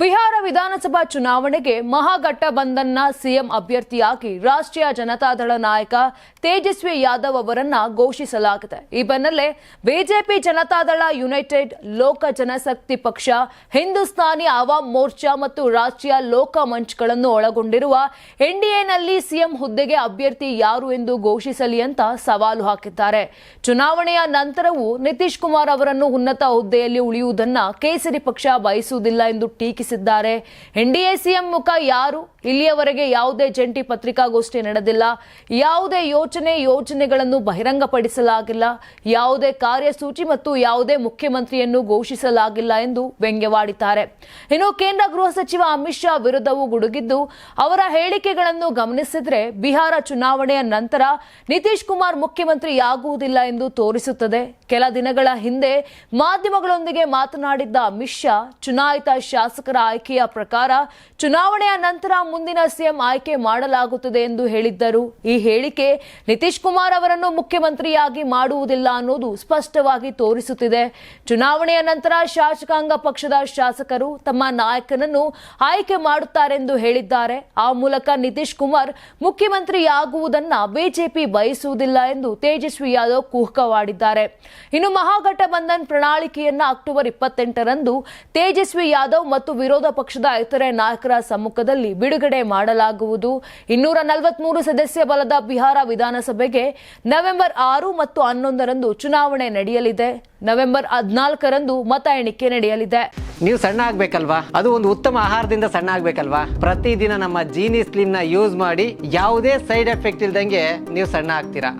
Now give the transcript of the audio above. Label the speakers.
Speaker 1: ಬಿಹಾರ ವಿಧಾನಸಭಾ ಚುನಾವಣೆಗೆ ಮಹಾಗಠಬಂಧನ್ನ ಸಿಎಂ ಅಭ್ಯರ್ಥಿಯಾಗಿ ರಾಷ್ಟ್ರೀಯ ಜನತಾದಳ ನಾಯಕ ತೇಜಸ್ವಿ ಯಾದವ್ ಅವರನ್ನ ಘೋಷಿಸಲಾಗಿದೆ. ಈ ಬೆನ್ನಲ್ಲೇ ಬಿಜೆಪಿ ಜನತಾದಳ ಯುನೈಟೆಡ್ ಲೋಕ ಜನಶಕ್ತಿ ಪಕ್ಷ, ಹಿಂದೂಸ್ತಾನಿ ಅವಾಮ್ ಮೋರ್ಚಾ ಮತ್ತು ರಾಷ್ಟ್ರೀಯ ಲೋಕ ಮಂಚ್ಗಳನ್ನು ಒಳಗೊಂಡಿರುವ ಎನ್ಡಿಎನಲ್ಲಿ ಸಿಎಂ ಹುದ್ದೆಗೆ ಅಭ್ಯರ್ಥಿ ಯಾರು ಎಂದು ಘೋಷಿಸಲಿ ಅಂತ ಸವಾಲು ಹಾಕಿದ್ದಾರೆ. ಚುನಾವಣೆಯ ನಂತರವೂ ನಿತೀಶ್ ಕುಮಾರ್ ಅವರನ್ನು ಉನ್ನತ ಹುದ್ದೆಯಲ್ಲಿ ಉಳಿಯುವುದನ್ನ ಕೇಸರಿ ಪಕ್ಷ ಬಯಸುವುದಿಲ್ಲ ಎಂದು ಟೀಕಿಸಿದ್ದಾರೆ ಎನ್ಡಿಎ ಸಿಎಂ ಮುಖ ಯಾರು? ಇಲ್ಲಿಯವರೆಗೆ ಯಾವುದೇ ಜಂಟಿ ಪತ್ರಿಕಾಗೋಷ್ಠಿ ನಡೆದಿಲ್ಲ. ಯಾವುದೇ ಯೋಚನೆ, ಯೋಜನೆಗಳನ್ನು ಬಹಿರಂಗಪಡಿಸಲಾಗಿಲ್ಲ. ಯಾವುದೇ ಕಾರ್ಯಸೂಚಿ ಮತ್ತು ಯಾವುದೇ ಮುಖ್ಯಮಂತ್ರಿಯನ್ನು ಘೋಷಿಸಲಾಗಿಲ್ಲ ಎಂದು ವ್ಯಂಗ್ಯವಾಡಿದ್ದಾರೆ. ಇನ್ನು ಕೇಂದ್ರ ಗೃಹ ಸಚಿವ ಅಮಿತ್ ಶಾ ವಿರುದ್ಧವೂ ಗುಡುಗಿದ್ದು, ಅವರ ಹೇಳಿಕೆಗಳನ್ನು ಗಮನಿಸಿದ್ರೆ ಬಿಹಾರ ಚುನಾವಣೆಯ ನಂತರ ನಿತೀಶ್ ಕುಮಾರ್ ಮುಖ್ಯಮಂತ್ರಿಯಾಗುವುದಿಲ್ಲ ಎಂದು ತೋರಿಸುತ್ತದೆ. ಕೆಲ ದಿನಗಳ ಹಿಂದೆ ಮಾಧ್ಯಮಗಳೊಂದಿಗೆ ಮಾತನಾಡಿದ್ದ ಅಮಿತ್ ಶಾ, ಚುನಾಯಿತ ಶಾಸಕರ ಆಯ್ಕೆಯ ಪ್ರಕಾರ ಚುನಾವಣೆಯ ನಂತರ ಮುಂದಿನ ಸಿಎಂ ಆಯ್ಕೆ ಮಾಡಲಾಗುತ್ತದೆ ಎಂದು ಹೇಳಿದ್ದರು. ಈ ಹೇಳಿಕೆ ನಿತೀಶ್ ಕುಮಾರ್ ಅವರನ್ನು ಮುಖ್ಯಮಂತ್ರಿಯಾಗಿ ಮಾಡುವುದಿಲ್ಲ ಅನ್ನೋದು ಸ್ಪಷ್ಟವಾಗಿ ತೋರಿಸುತ್ತಿದೆ. ಚುನಾವಣೆಯ ನಂತರ ಶಾಸಕಾಂಗ ಪಕ್ಷದ ಶಾಸಕರು ತಮ್ಮ ನಾಯಕನನ್ನು ಆಯ್ಕೆ ಮಾಡುತ್ತಾರೆಂದು ಹೇಳಿದ್ದಾರೆ. ಆ ಮೂಲಕ ನಿತೀಶ್ ಕುಮಾರ್ ಮುಖ್ಯಮಂತ್ರಿಯಾಗುವುದನ್ನ ಬಿಜೆಪಿ ಬಯಸುವುದಿಲ್ಲ ಎಂದು ತೇಜಸ್ವಿ ಯಾದವ್ ಕುಹಕವಾಡಿದ್ದಾರೆ ಇನ್ನು ಮಹಾಗಠಬಂಧನ್ ಪ್ರಣಾಳಿಕೆಯನ್ನ ಅಕ್ಟೋಬರ್ ಇಪ್ಪತ್ತೆಂಟರಂದು ತೇಜಸ್ವಿ ಯಾದವ್ ಮತ್ತು ವಿರೋಧ ಪಕ್ಷದ ಇತರೆ ನಾಯಕರ ಸಮ್ಮುಖದಲ್ಲಿ ಬಿಡುಗಡೆ ಮಾಡಲಾಗುವುದು. ಇನ್ನೂರ ನಲವತ್ಮೂರು ಸದಸ್ಯ ಬಲದ ಬಿಹಾರ ವಿಧಾನಸಭೆಗೆ ನವೆಂಬರ್ ಆರು ಮತ್ತು ಹನ್ನೊಂದರಂದು ಚುನಾವಣೆ ನಡೆಯಲಿದೆ. ನವೆಂಬರ್ ಹದಿನಾಲ್ಕರಂದು ಮತ ಎಣಿಕೆ ನಡೆಯಲಿದೆ.
Speaker 2: ನೀವು ಸಣ್ಣ ಆಗ್ಬೇಕಲ್ವಾ? ಅದು ಒಂದು ಉತ್ತಮ ಆಹಾರದಿಂದ ಸಣ್ಣ ಆಗ್ಬೇಕಲ್ವಾ? ಪ್ರತಿದಿನ ನಮ್ಮ ಜೀನಿ ಸ್ಲಿಮ್ನ ಯೂಸ್ ಮಾಡಿ ಯಾವುದೇ ಸೈಡ್ ಎಫೆಕ್ಟ್ ಇಲ್ದಂಗೆ ನೀವು ಸಣ್ಣ ಆಗ್ತೀರಾ?